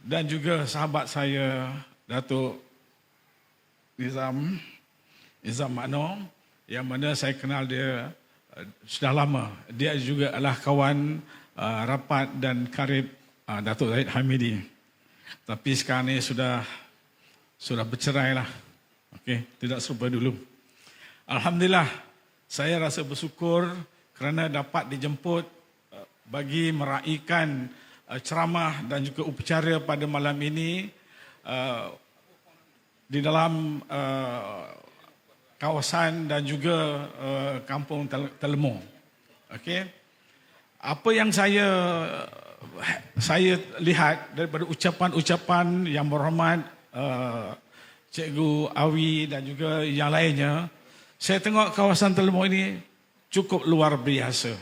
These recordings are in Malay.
dan juga sahabat saya Datuk Nizam Nizam Makno yang mana saya kenal dia uh, sudah lama. Dia juga adalah kawan uh, rapat dan karib uh, Datuk Zahid Hamidi. Tapi sekarang ni sudah sudah bercerai lah. Okey, tidak serupa dulu. Alhamdulillah, saya rasa bersyukur kerana dapat dijemput bagi meraihkan ceramah dan juga upacara pada malam ini uh, di dalam uh, kawasan dan juga uh, kampung Tel- Telemo. Okey. Apa yang saya saya lihat daripada ucapan-ucapan yang berhormat uh, Cikgu Awi dan juga yang lainnya, saya tengok kawasan Telemo ini cukup luar biasa.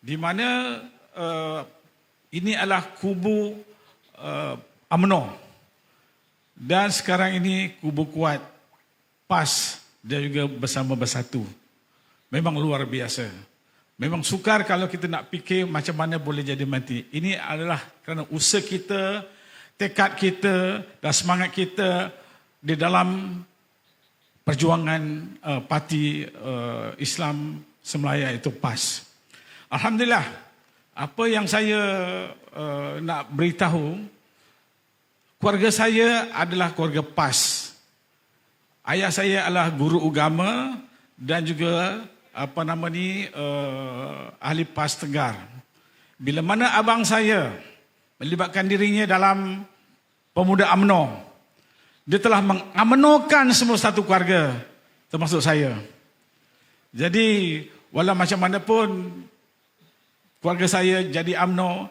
Di mana uh, ini adalah kubu uh, UMNO dan sekarang ini kubu kuat PAS dan juga bersama bersatu. Memang luar biasa. Memang sukar kalau kita nak fikir macam mana boleh jadi mati. Ini adalah kerana usaha kita, tekad kita dan semangat kita di dalam perjuangan uh, parti uh, Islam Semelaya itu PAS. Alhamdulillah, apa yang saya uh, nak beritahu, keluarga saya adalah keluarga PAS. Ayah saya adalah guru agama dan juga apa nama ni uh, ahli PAS Tegar. Bila mana abang saya melibatkan dirinya dalam pemuda AMNO, dia telah mengamnokan semua satu keluarga termasuk saya. Jadi walau macam mana pun keluarga saya jadi AMNO,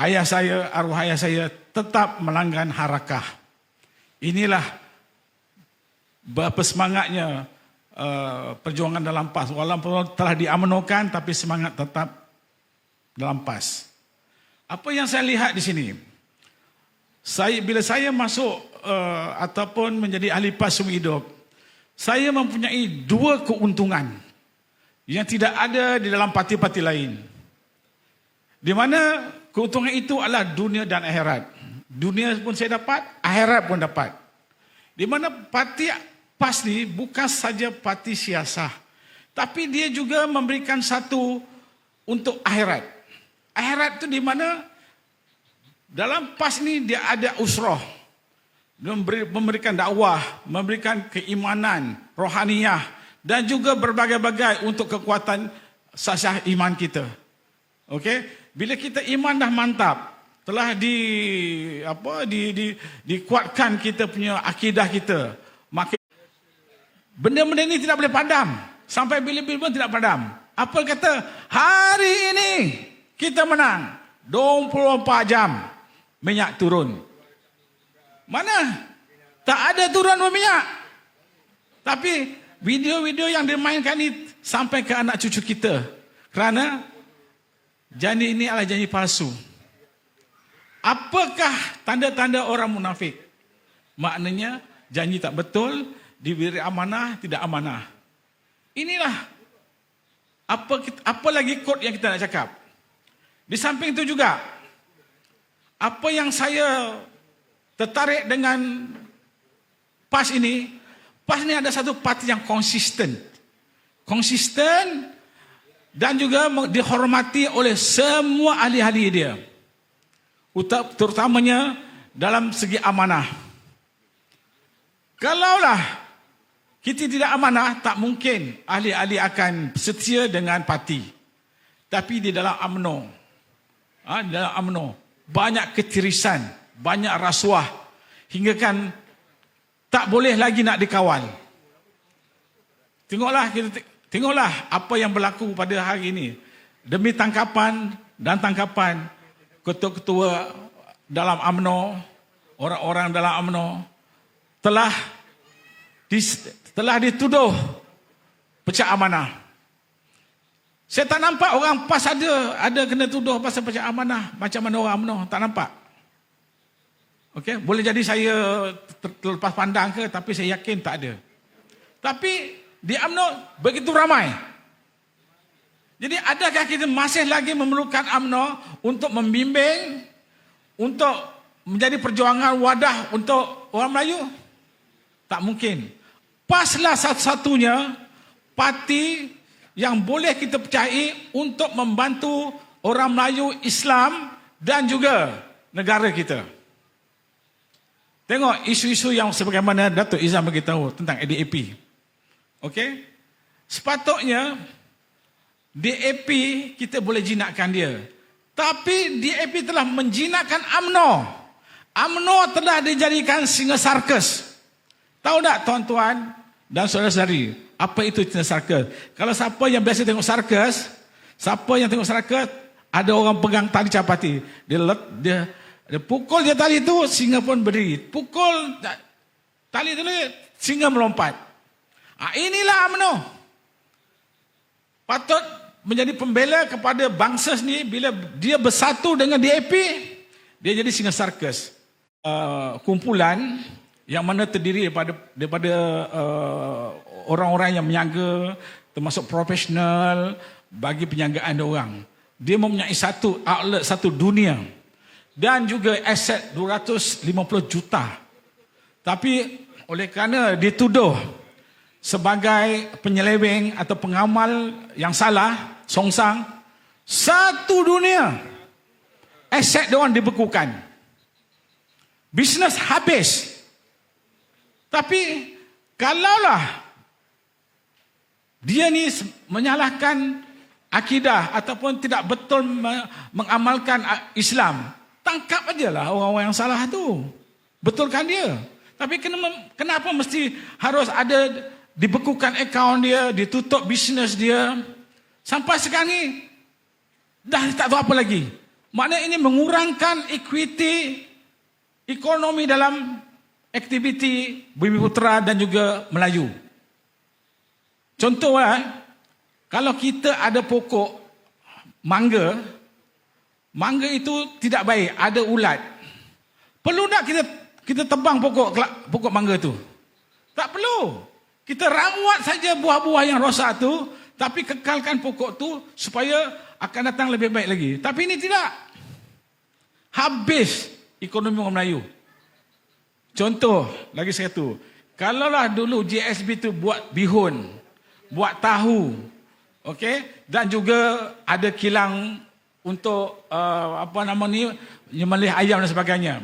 ayah saya, arwah ayah saya tetap melanggan harakah. Inilah berapa semangatnya uh, perjuangan dalam PAS. Walaupun telah diamnokan tapi semangat tetap dalam PAS. Apa yang saya lihat di sini? Saya bila saya masuk uh, ataupun menjadi ahli PAS seumur hidup, saya mempunyai dua keuntungan yang tidak ada di dalam parti-parti lain. Di mana keuntungan itu adalah dunia dan akhirat. Dunia pun saya dapat, akhirat pun dapat. Di mana parti PAS ni bukan saja parti siasah. Tapi dia juga memberikan satu untuk akhirat. Akhirat itu di mana dalam PAS ni dia ada. Memberi, memberikan dakwah, memberikan keimanan, rohaniyah dan juga berbagai-bagai untuk kekuatan sasah iman kita. Okey, bila kita iman dah mantap, telah di apa di di dikuatkan kita punya akidah kita, maka benda-benda ini tidak boleh padam sampai bila-bila pun tidak padam. Apa kata? Hari ini kita menang 24 jam minyak turun. Mana? Tak ada turun minyak. Tapi video-video yang dimainkan ini sampai ke anak cucu kita. Kerana janji ini adalah janji palsu. Apakah tanda-tanda orang munafik? Maknanya janji tak betul, diberi amanah, tidak amanah. Inilah apa apa lagi kod yang kita nak cakap. Di samping itu juga, apa yang saya tertarik dengan PAS ini, PAS ini ada satu parti yang konsisten. Konsisten dan juga dihormati oleh semua ahli-ahli dia terutamanya dalam segi amanah. Kalaulah kita tidak amanah, tak mungkin ahli-ahli akan setia dengan parti. Tapi di dalam UMNO, ha, di dalam UMNO, banyak ketirisan, banyak rasuah, hingga kan tak boleh lagi nak dikawal. Tengoklah, kita tengoklah apa yang berlaku pada hari ini. Demi tangkapan dan tangkapan, ketua-ketua dalam AMNO, orang-orang dalam AMNO telah telah dituduh pecah amanah. Saya tak nampak orang PAS ada ada kena tuduh pasal pecah amanah macam mana orang AMNO, tak nampak. Okey, boleh jadi saya terlepas pandang ke tapi saya yakin tak ada. Tapi di AMNO begitu ramai. Jadi adakah kita masih lagi memerlukan UMNO untuk membimbing, untuk menjadi perjuangan wadah untuk orang Melayu? Tak mungkin. PASlah satu-satunya parti yang boleh kita percayai untuk membantu orang Melayu Islam dan juga negara kita. Tengok isu-isu yang sebagaimana Datuk Izam beritahu tentang ADAP. Okey? Sepatutnya DAP kita boleh jinakkan dia. Tapi DAP telah menjinakkan AMNO. AMNO telah dijadikan singa sarkas. Tahu tak tuan-tuan dan saudara-saudari, apa itu singa sarkas? Kalau siapa yang biasa tengok sarkas, siapa yang tengok sarkas, ada orang pegang tali capati. Dia let, dia, dia pukul dia tali itu, singa pun berdiri. Pukul tali itu, singa melompat. Ha, inilah AMNO. Patut menjadi pembela kepada bangsa sendiri bila dia bersatu dengan DAP, dia jadi singa sarkas. Uh, kumpulan yang mana terdiri daripada daripada uh, orang-orang yang menyaga termasuk profesional bagi penyagaan dia orang. Dia mempunyai satu outlet satu dunia dan juga aset 250 juta. Tapi oleh kerana dituduh sebagai penyeleweng atau pengamal yang salah, songsang, satu dunia aset dia orang dibekukan. Bisnes habis. Tapi kalaulah dia ni menyalahkan akidah ataupun tidak betul mengamalkan Islam, tangkap aja lah orang-orang yang salah tu. Betulkan dia. Tapi kenapa mesti harus ada dibekukan akaun dia, ditutup bisnes dia. Sampai sekarang ni dah tak tahu apa lagi. Maknanya ini mengurangkan equity ekonomi dalam aktiviti Bumi Putra dan juga Melayu. Contohnya, kalau kita ada pokok mangga, mangga itu tidak baik, ada ulat. Perlu tak kita kita tebang pokok pokok mangga itu? Tak perlu. Kita rawat saja buah-buah yang rosak tu, tapi kekalkan pokok tu supaya akan datang lebih baik lagi. Tapi ini tidak. Habis ekonomi orang Melayu. Contoh lagi satu. Kalaulah dulu GSB tu buat bihun, buat tahu, okey, dan juga ada kilang untuk uh, apa nama ni, menyembelih ayam dan sebagainya.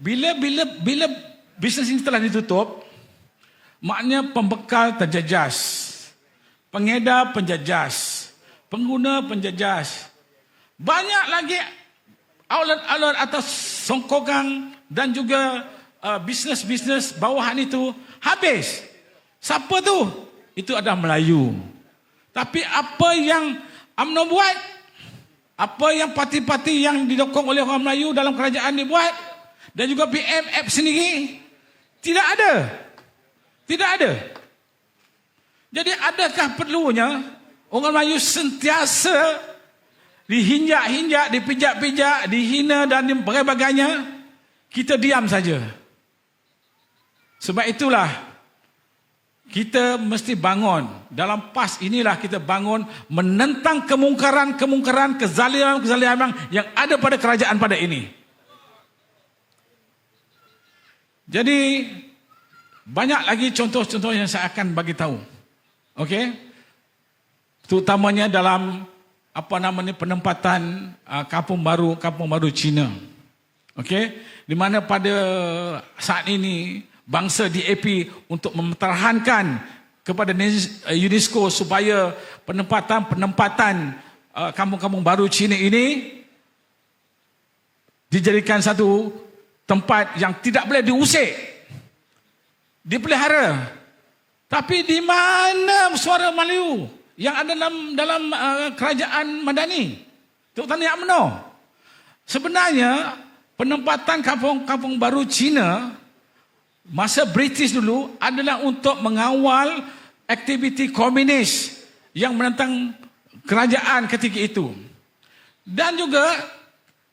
Bila bila bila bisnes ini telah ditutup, maknanya pembekal terjejas. Pengedar penjejas. Pengguna penjejas. Banyak lagi outlet-outlet atas songkogang dan juga uh, bisnes-bisnes bawahan itu habis. Siapa tu? Itu adalah Melayu. Tapi apa yang UMNO buat? Apa yang parti-parti yang didokong oleh orang Melayu dalam kerajaan dibuat? Dan juga PMF sendiri? Tidak ada. Tidak ada. Jadi adakah perlunya orang Melayu sentiasa dihinjak-hinjak, dipijak-pijak, dihina dan sebagainya? Kita diam saja. Sebab itulah kita mesti bangun. Dalam pas inilah kita bangun menentang kemungkaran-kemungkaran, kezaliman-kezaliman yang ada pada kerajaan pada ini. Jadi banyak lagi contoh-contoh yang saya akan bagi tahu. Okey? Terutamanya dalam apa namanya penempatan uh, kampung baru kampung baru Cina. Okey? Di mana pada saat ini bangsa DAP untuk mempertahankan kepada UNESCO supaya penempatan-penempatan uh, kampung-kampung baru Cina ini dijadikan satu tempat yang tidak boleh diusik dipelihara. Tapi di mana suara Melayu yang ada dalam dalam uh, kerajaan Madani? Terutama yang UMNO sebenarnya penempatan kampung-kampung baru Cina masa British dulu adalah untuk mengawal aktiviti komunis yang menentang kerajaan ketika itu. Dan juga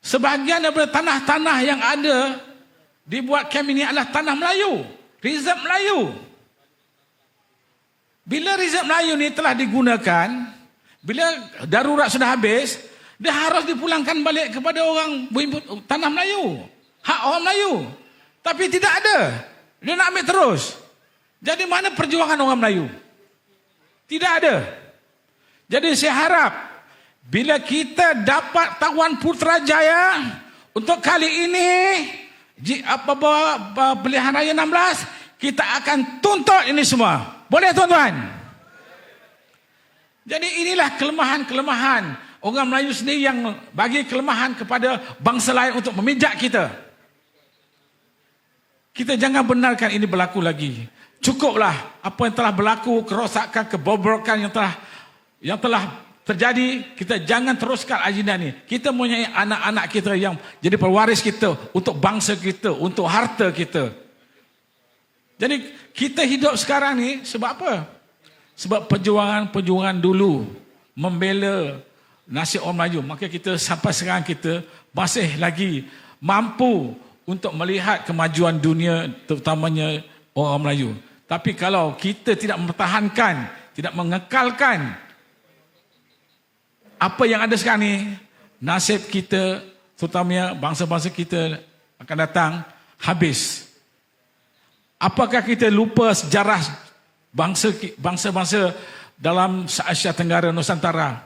sebahagian daripada tanah-tanah yang ada dibuat kem ini adalah tanah Melayu, reserve Melayu. Bila reserve Melayu ini telah digunakan, bila darurat sudah habis, dia harus dipulangkan balik kepada orang tanah Melayu. hak orang Melayu. Tapi tidak ada. Dia nak ambil terus. Jadi mana perjuangan orang Melayu? Tidak ada. Jadi saya harap bila kita dapat Tawan Putrajaya untuk kali ini pilihan raya 16 kita akan tuntut ini semua. Boleh tuan-tuan? Jadi inilah kelemahan-kelemahan orang Melayu sendiri yang bagi kelemahan kepada bangsa lain untuk memijak kita. Kita jangan benarkan ini berlaku lagi. Cukuplah apa yang telah berlaku, kerosakan, kebobrokan yang telah yang telah terjadi, kita jangan teruskan agenda ini. Kita punya anak-anak kita yang jadi pewaris kita untuk bangsa kita, untuk harta kita. Jadi kita hidup sekarang ni sebab apa? Sebab perjuangan-perjuangan dulu membela nasib orang Melayu. Maka kita sampai sekarang kita masih lagi mampu untuk melihat kemajuan dunia terutamanya orang Melayu. Tapi kalau kita tidak mempertahankan, tidak mengekalkan apa yang ada sekarang ni nasib kita terutamanya bangsa-bangsa kita akan datang habis. Apakah kita lupa sejarah bangsa bangsa-bangsa dalam Asia Tenggara Nusantara?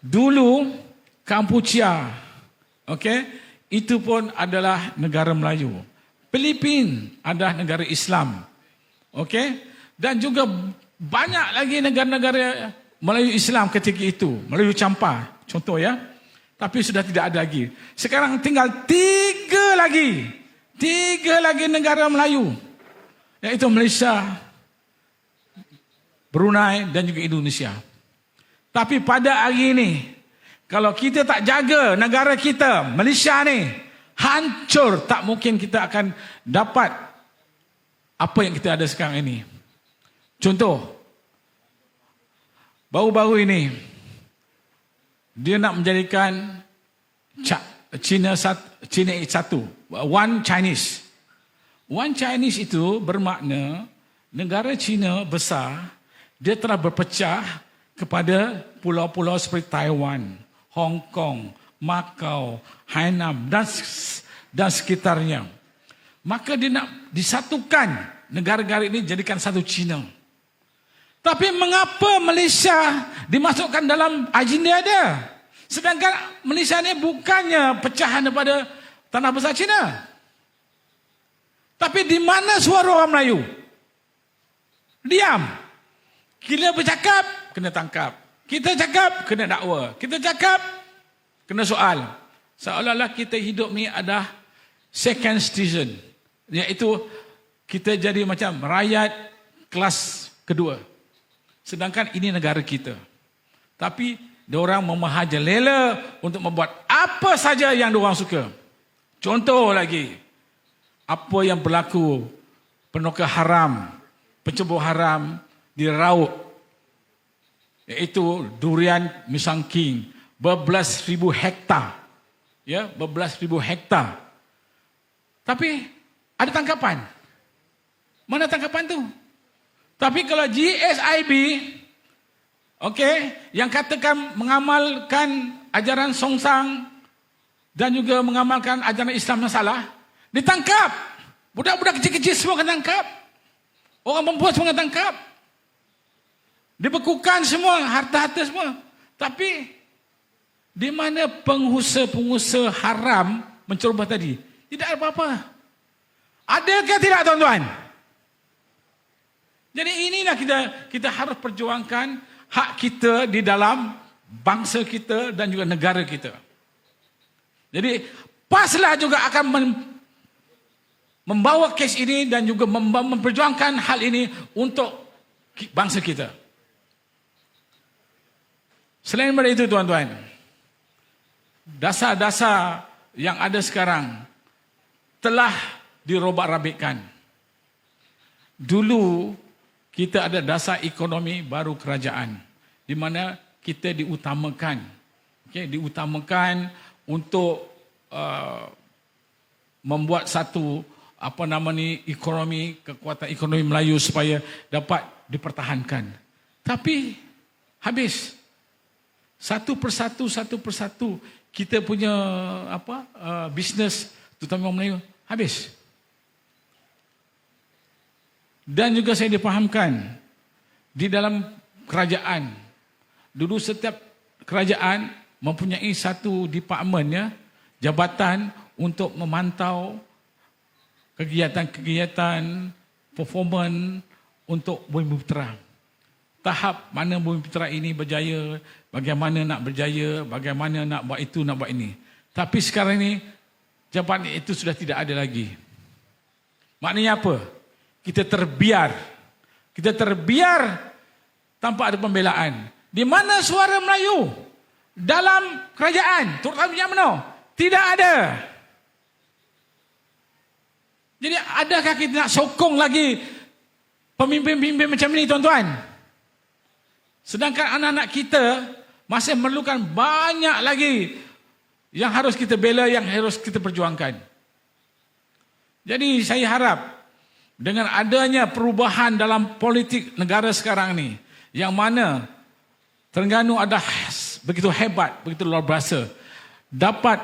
Dulu Kampuchia okey itu pun adalah negara Melayu. Filipin adalah negara Islam okey dan juga banyak lagi negara-negara Melayu Islam ketika itu, Melayu Campa, contoh ya. Tapi sudah tidak ada lagi. Sekarang tinggal tiga lagi. Tiga lagi negara Melayu. Iaitu Malaysia, Brunei dan juga Indonesia. Tapi pada hari ini, kalau kita tak jaga negara kita, Malaysia ni, hancur. Tak mungkin kita akan dapat apa yang kita ada sekarang ini. Contoh, Baru-baru ini dia nak menjadikan China satu, China satu, one Chinese. One Chinese itu bermakna negara China besar dia telah berpecah kepada pulau-pulau seperti Taiwan, Hong Kong, Macau, Hainan dan dan sekitarnya. Maka dia nak disatukan negara-negara ini jadikan satu China. Tapi mengapa Malaysia dimasukkan dalam agenda dia? Sedangkan Malaysia ni bukannya pecahan daripada tanah besar China. Tapi di mana suara orang Melayu? Diam. Kita bercakap, kena tangkap. Kita cakap, kena dakwa. Kita cakap, kena soal. Seolah-olah kita hidup ni ada second citizen. Iaitu kita jadi macam rakyat kelas kedua. Sedangkan ini negara kita. Tapi orang memahaja lela untuk membuat apa saja yang orang suka. Contoh lagi. Apa yang berlaku penokah haram, pencubur haram di Raut. Iaitu durian Misang King. Berbelas ribu hektar. Ya, berbelas ribu hektar. Tapi ada tangkapan. Mana tangkapan tu? Tapi kalau GSIB, okay, yang katakan mengamalkan ajaran songsang dan juga mengamalkan ajaran Islam yang salah, ditangkap. Budak-budak kecil-kecil semua kena tangkap. Orang perempuan semua kena tangkap. Dibekukan semua, harta-harta semua. Tapi, di mana pengusaha-pengusaha haram mencoba tadi? Tidak ada apa-apa. Adakah tidak tuan-tuan? Jadi inilah kita kita harus perjuangkan hak kita di dalam bangsa kita dan juga negara kita. Jadi paslah juga akan membawa kes ini dan juga memperjuangkan hal ini untuk bangsa kita. Selain daripada itu tuan-tuan, dasar-dasar yang ada sekarang telah dirobak-rabikkan. Dulu kita ada dasar ekonomi baru kerajaan di mana kita diutamakan. Okey diutamakan untuk uh, membuat satu apa nama ni ekonomi kekuatan ekonomi Melayu supaya dapat dipertahankan. Tapi habis. Satu persatu satu persatu kita punya apa uh, bisnes terutama Melayu, habis. Dan juga saya dipahamkan di dalam kerajaan, dulu setiap kerajaan mempunyai satu department ya, jabatan untuk memantau kegiatan-kegiatan performance untuk Bumi Putera. Tahap mana Bumi Putera ini berjaya, bagaimana nak berjaya, bagaimana nak buat itu, nak buat ini. Tapi sekarang ini, jabatan itu sudah tidak ada lagi. Maknanya apa? Kita terbiar. Kita terbiar tanpa ada pembelaan. Di mana suara Melayu? Dalam kerajaan, terutama yang mana? Tidak ada. Jadi adakah kita nak sokong lagi pemimpin-pemimpin macam ni tuan-tuan? Sedangkan anak-anak kita masih memerlukan banyak lagi yang harus kita bela, yang harus kita perjuangkan. Jadi saya harap dengan adanya perubahan dalam politik negara sekarang ni, yang mana Terengganu ada begitu hebat, begitu luar biasa, dapat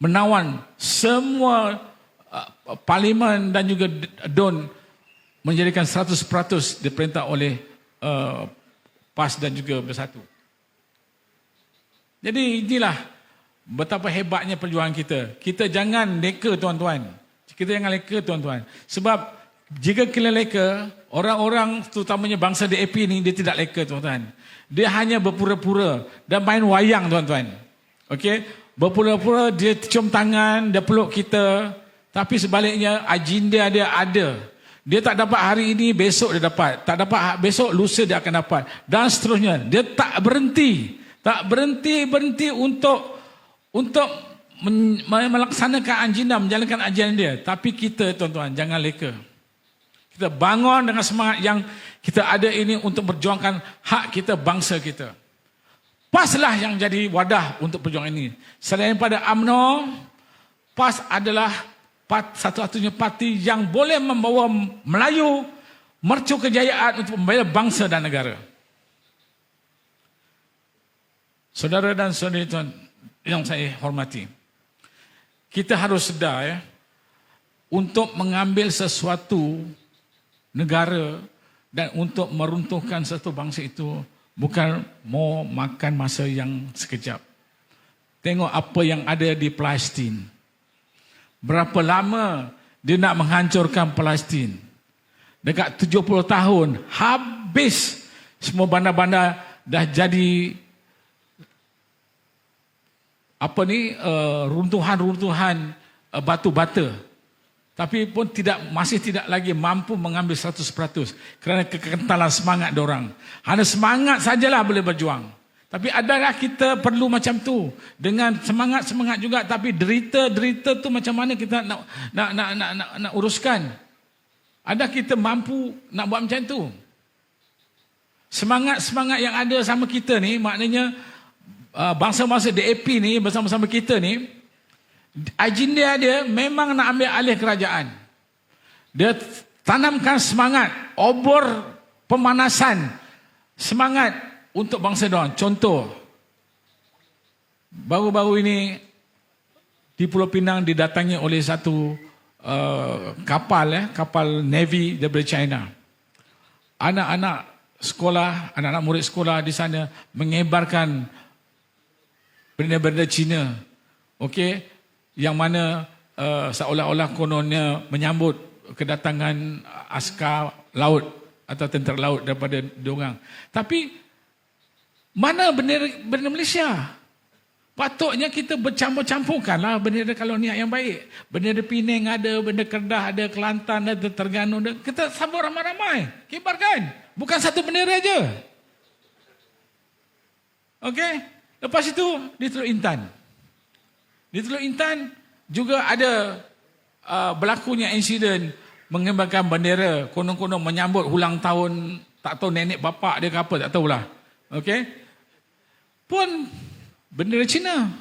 menawan semua Uh, parlimen dan juga DON menjadikan 100% diperintah oleh uh, PAS dan juga Bersatu. Jadi inilah betapa hebatnya perjuangan kita. Kita jangan leka tuan-tuan. Kita jangan leka tuan-tuan. Sebab jika kita leka, orang-orang terutamanya bangsa DAP ni dia tidak leka tuan-tuan. Dia hanya berpura-pura dan main wayang tuan-tuan. Okey? Berpura-pura dia cium tangan, dia peluk kita, tapi sebaliknya agenda dia ada. Dia tak dapat hari ini, besok dia dapat. Tak dapat besok, lusa dia akan dapat. Dan seterusnya. Dia tak berhenti. Tak berhenti-berhenti untuk untuk melaksanakan agenda, menjalankan agenda dia. Tapi kita tuan-tuan, jangan leka. Kita bangun dengan semangat yang kita ada ini untuk berjuangkan hak kita, bangsa kita. PASlah yang jadi wadah untuk perjuangan ini. Selain pada UMNO, PAS adalah satu-satunya parti yang boleh membawa Melayu mercu kejayaan untuk membela bangsa dan negara. Saudara dan saudari tuan yang saya hormati. Kita harus sedar ya untuk mengambil sesuatu negara dan untuk meruntuhkan satu bangsa itu bukan mau makan masa yang sekejap. Tengok apa yang ada di Palestin. Berapa lama dia nak menghancurkan Palestin? Dekat 70 tahun, habis semua bandar-bandar dah jadi apa ni uh, runtuhan-runtuhan uh, batu bata. Tapi pun tidak masih tidak lagi mampu mengambil 100% kerana kekentalan semangat orang. Hanya semangat sajalah boleh berjuang. Tapi adakah kita perlu macam tu dengan semangat-semangat juga tapi derita-derita tu macam mana kita nak nak nak nak nak, nak uruskan? Ada kita mampu nak buat macam tu? Semangat-semangat yang ada sama kita ni maknanya uh, bangsa-bangsa DAP ni bersama-sama kita ni agenda dia memang nak ambil alih kerajaan. Dia tanamkan semangat, obor pemanasan, semangat untuk bangsa Don. Contoh, baru-baru ini di Pulau Pinang didatangi oleh satu uh, kapal, eh, kapal Navy daripada China. Anak-anak sekolah, anak-anak murid sekolah di sana mengebarkan benda-benda Cina. Okey, yang mana uh, seolah-olah kononnya menyambut kedatangan askar laut atau tentera laut daripada diorang. Tapi mana bendera, bendera Malaysia? Patutnya kita bercampur-campurkanlah bendera kolonial yang baik. Bendera Penang ada, bendera Kedah ada, Kelantan ada, Terengganu ada. Kita sambut ramai-ramai. Kibarkan. Bukan satu bendera aja. Okey? Lepas itu, di Teluk Intan. Di Teluk Intan juga ada uh, berlakunya insiden mengembangkan bendera. Konon-konon menyambut ulang tahun, tak tahu nenek bapak dia ke apa, tak tahulah. Okey? pun bendera Cina.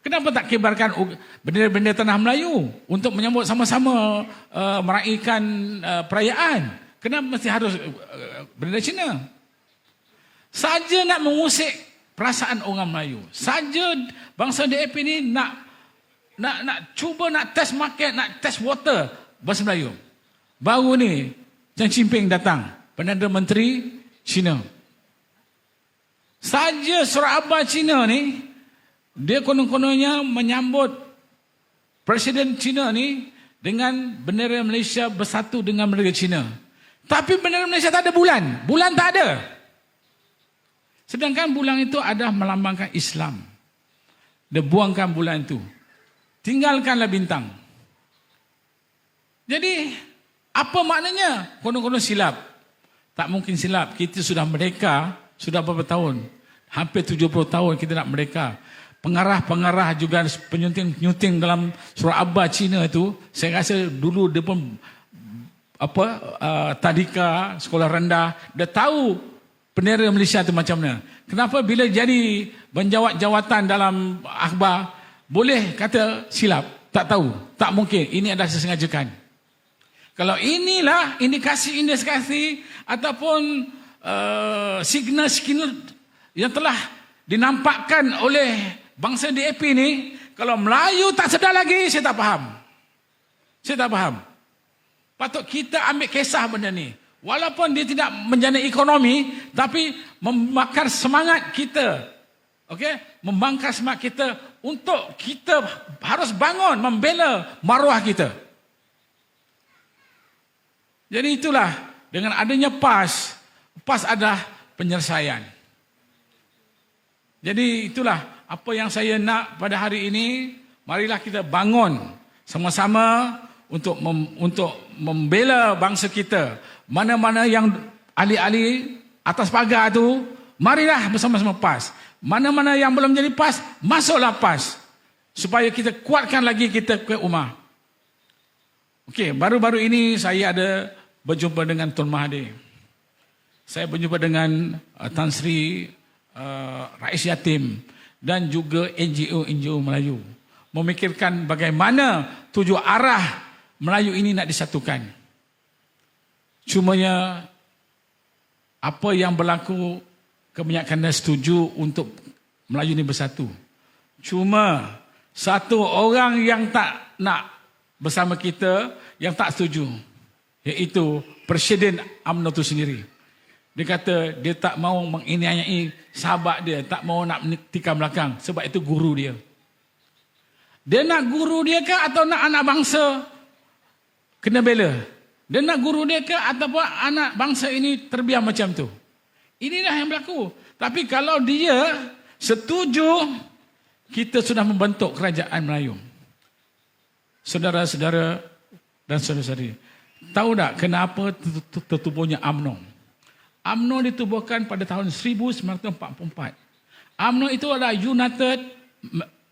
Kenapa tak kibarkan bendera-bendera tanah Melayu untuk menyambut sama-sama uh, meraihkan uh, perayaan? Kenapa mesti harus uh, bendera Cina? Saja nak mengusik perasaan orang Melayu. Saja bangsa DAP ini nak nak nak cuba nak test market, nak test water bahasa Melayu. Baru ni Chang Jinping datang, Perdana Menteri China. Saja surah abah China ni dia konon-kononnya menyambut Presiden China ni dengan bendera Malaysia bersatu dengan bendera China. Tapi bendera Malaysia tak ada bulan. Bulan tak ada. Sedangkan bulan itu adalah melambangkan Islam. Dia buangkan bulan itu. Tinggalkanlah bintang. Jadi, apa maknanya? Konon-konon silap. Tak mungkin silap. Kita sudah merdeka, sudah beberapa tahun. Hampir 70 tahun kita nak merdeka. Pengarah-pengarah juga penyunting-penyunting dalam surah Abba Cina itu, saya rasa dulu dia pun apa uh, tadika sekolah rendah dia tahu bendera Malaysia itu macam mana kenapa bila jadi menjawat jawatan dalam akhbar boleh kata silap, tak tahu, tak mungkin. Ini adalah sesengajakan. Kalau inilah indikasi-indikasi ataupun uh, signal-signal yang telah dinampakkan oleh bangsa DAP ini, kalau Melayu tak sedar lagi, saya tak faham. Saya tak faham. Patut kita ambil kisah benda ni. Walaupun dia tidak menjana ekonomi, tapi membakar semangat kita. Okay? Membangkar semangat kita untuk kita harus bangun membela maruah kita. Jadi itulah dengan adanya PAS, PAS adalah penyelesaian. Jadi itulah apa yang saya nak pada hari ini, marilah kita bangun sama-sama untuk mem, untuk membela bangsa kita. Mana-mana yang ahli-ahli atas pagar tu, marilah bersama-sama PAS. Mana-mana yang belum jadi PAS, masuklah PAS. Supaya kita kuatkan lagi kita ke rumah. Okey, baru-baru ini saya ada berjumpa dengan Tun Mahathir. Saya berjumpa dengan uh, Tan Sri uh, Rais Yatim dan juga NGO-NGO Melayu. Memikirkan bagaimana tujuh arah Melayu ini nak disatukan. Cumanya apa yang berlaku kebanyakan setuju untuk Melayu ini bersatu. Cuma satu orang yang tak nak bersama kita yang tak setuju iaitu Presiden UMNO itu sendiri. Dia kata dia tak mau menginiayai sahabat dia, tak mau nak tikam belakang sebab itu guru dia. Dia nak guru dia ke atau nak anak bangsa kena bela? Dia nak guru dia ke ataupun anak bangsa ini terbiar macam tu? Inilah yang berlaku. Tapi kalau dia setuju, kita sudah membentuk kerajaan Melayu. Saudara-saudara dan saudara-saudari. Tahu tak kenapa tertubuhnya UMNO? UMNO ditubuhkan pada tahun 1944. UMNO itu adalah United,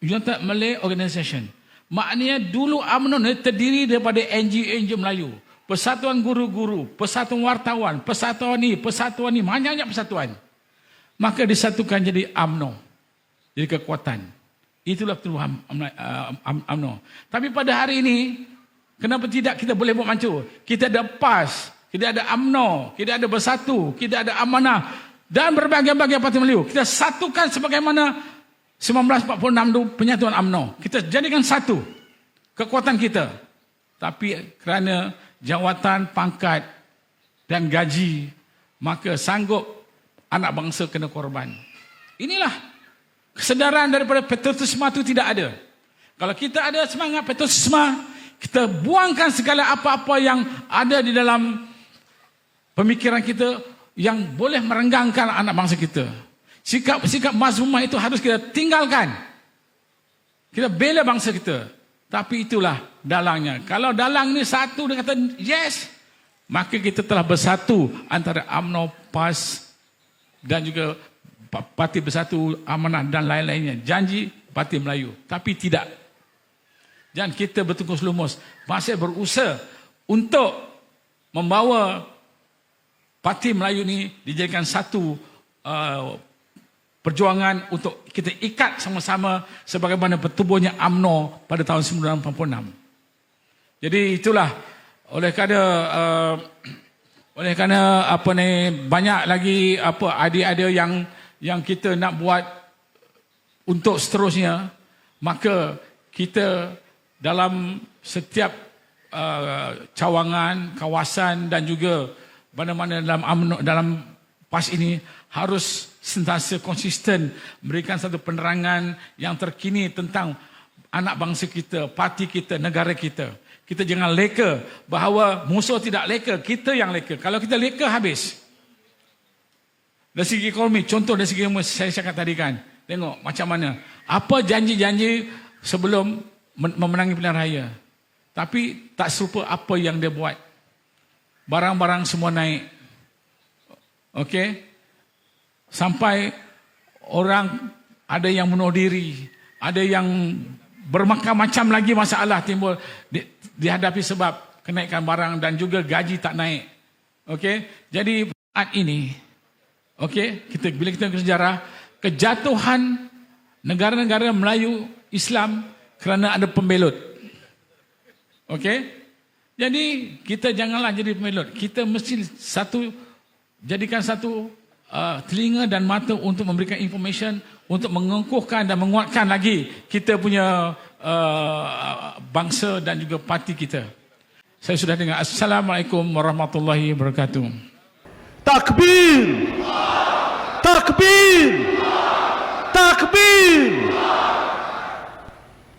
United Malay Organization. Maknanya dulu UMNO terdiri daripada NGO-NGO Melayu. Persatuan guru-guru, persatuan wartawan, persatuan ni, persatuan ni, banyak-banyak persatuan. Maka disatukan jadi AMNO. Jadi kekuatan. Itulah pertubuhan AMNO. Tapi pada hari ini, kenapa tidak kita boleh buat macam Kita ada PAS, kita ada AMNO, kita ada Bersatu, kita ada Amanah dan berbagai-bagai parti Melayu. Kita satukan sebagaimana 1946 itu penyatuan AMNO. Kita jadikan satu kekuatan kita. Tapi kerana jawatan, pangkat dan gaji, maka sanggup anak bangsa kena korban. Inilah kesedaran daripada patriotisme itu tidak ada. Kalau kita ada semangat patriotisme, kita buangkan segala apa-apa yang ada di dalam pemikiran kita yang boleh merenggangkan anak bangsa kita. Sikap-sikap mazmumah itu harus kita tinggalkan. Kita bela bangsa kita. Tapi itulah dalangnya. Kalau dalang ni satu dia kata yes, maka kita telah bersatu antara AMNO, PAS dan juga Parti Bersatu Amanah dan lain-lainnya. Janji Parti Melayu. Tapi tidak. Dan kita bertungkus lumus masih berusaha untuk membawa Parti Melayu ini dijadikan satu uh, perjuangan untuk kita ikat sama-sama sebagaimana pertubuhnya AMNO pada tahun 1986. Jadi itulah oleh kerana uh, oleh kerana apa ni banyak lagi apa idea-idea yang yang kita nak buat untuk seterusnya maka kita dalam setiap uh, cawangan, kawasan dan juga mana-mana dalam UMNO, dalam PAS ini harus sentiasa konsisten memberikan satu penerangan yang terkini tentang anak bangsa kita, parti kita, negara kita. Kita jangan leka bahawa musuh tidak leka, kita yang leka. Kalau kita leka habis. Dari segi ekonomi, contoh dari segi ilmu saya cakap tadi kan. Tengok macam mana. Apa janji-janji sebelum men- memenangi pilihan raya. Tapi tak serupa apa yang dia buat. Barang-barang semua naik. Okey. Sampai orang ada yang bunuh diri, ada yang bermacam-macam lagi masalah timbul di, dihadapi sebab kenaikan barang dan juga gaji tak naik. Okey. Jadi saat ini okey, kita bila kita ke sejarah kejatuhan negara-negara Melayu Islam kerana ada pembelut. Okey? Jadi kita janganlah jadi pembelut. Kita mesti satu jadikan satu uh, telinga dan mata untuk memberikan information untuk mengukuhkan dan menguatkan lagi kita punya uh, bangsa dan juga parti kita. Saya sudah dengar. Assalamualaikum warahmatullahi wabarakatuh. Takbir! Takbir! Takbir!